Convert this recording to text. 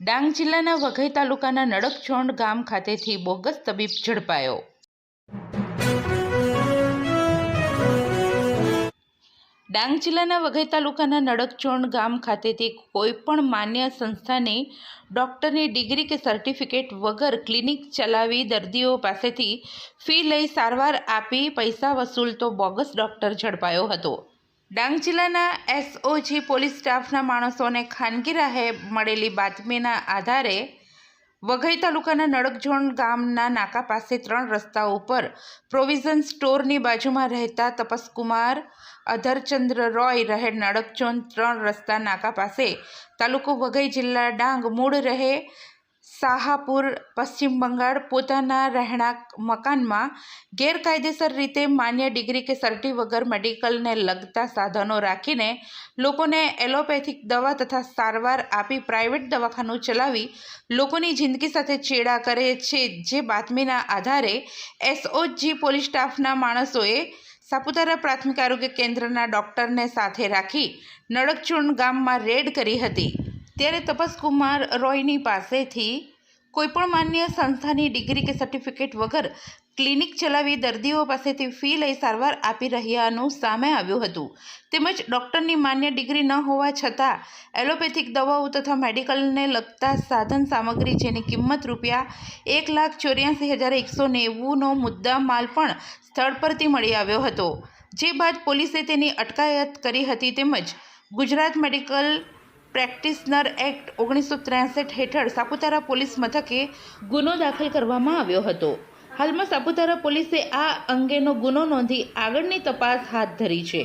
ડાંગ જિલ્લાના વઘઈ તાલુકાના નડકચોંડ ગામ ખાતેથી બોગસ તબીબ ઝડપાયો. ડાંગ જિલ્લાના વઘઈ તાલુકાના નડકચોંડ ગામ ખાતેથી કોઈપણ માન્ય સંસ્થાની ડૉક્ટરની ડિગ્રી કે સર્ટિફિકેટ વગર ક્લિનિક ચલાવી દર્દીઓ પાસેથી ફી લઈ સારવાર આપી પૈસા વસૂલતો બોગસ ડૉક્ટર ઝડપાયો હતો. ડાંગ જિલ્લાના એસઓજી પોલીસ સ્ટાફના માણસોને ખાનગી રાહે મળેલી બાતમીના આધારે વઘઈ તાલુકાના નડકઝોણ ગામના નાકા પાસે ત્રણ રસ્તા ઉપર પ્રોવિઝન સ્ટોરની બાજુમાં રહેતા તપસકુમાર અધરચંદ્ર રોય રહે નડકચોંદ ત્રણ રસ્તા નાકા પાસે. તાલુકો વઘઈ જિલ્લા ડાંગ મૂળ રહે શાહાપુર, પશ્ચિમ બંગાળ પોતાના રહેણાંક મકાનમાં ગેરકાયદેસર રીતે માન્ય ડિગ્રી કે સર્ટી વગર મેડિકલને લગતા સાધનો રાખીને લોકોને એલોપેથિક દવા તથા સારવાર આપી પ્રાઇવેટ દવાખાનું ચલાવી લોકોની જિંદગી સાથે ચેડા કરે છે જે બાતમીના આધારે એસઓજી પોલીસ સ્ટાફના માણસોએ સાપુતારા પ્રાથમિક આરોગ્ય કેન્દ્રના ડૉક્ટરને સાથે રાખી નડકચૂર્ણ ગામમાં રેડ કરી હતી. ત્યારે તપસકુમાર રોયની પાસેથી કોઈપણ માન્ય સંસ્થાની ડિગ્રી કે સર્ટિફિકેટ વગર ક્લિનિક ચલાવી દર્દીઓ પાસેથી ફી લઈ સારવાર આપી રહ્યાનું સામે આવ્યું હતું. તેમજ ડૉક્ટરની માન્ય ડિગ્રી ન હોવા છતાં એલોપેથિક દવાઓ તથા મેડિકલને લગતા સાધન સામગ્રી જેની કિંમત રૂપિયા એક લાખ ચોર્યાસી હજાર એકસો નેવુંનો મુદ્દા માલ પણ સ્થળ પરથી મળી આવ્યો હતો. જે બાદ પોલીસે તેની અટકાયત કરી હતી તેમજ ગુજરાત મેડિકલ પ્રેક્ટિશનર એક્ટ ઓગણીસો ત્રેસઠ હેઠળ સાપુતારા પોલીસ મથકે ગુનો દાખલ કરવામાં આવ્યો હતો. હાલમાં સાપુતારા પોલીસે આ અંગેનો ગુનો નોંધી આગળની તપાસ હાથ ધરી છે.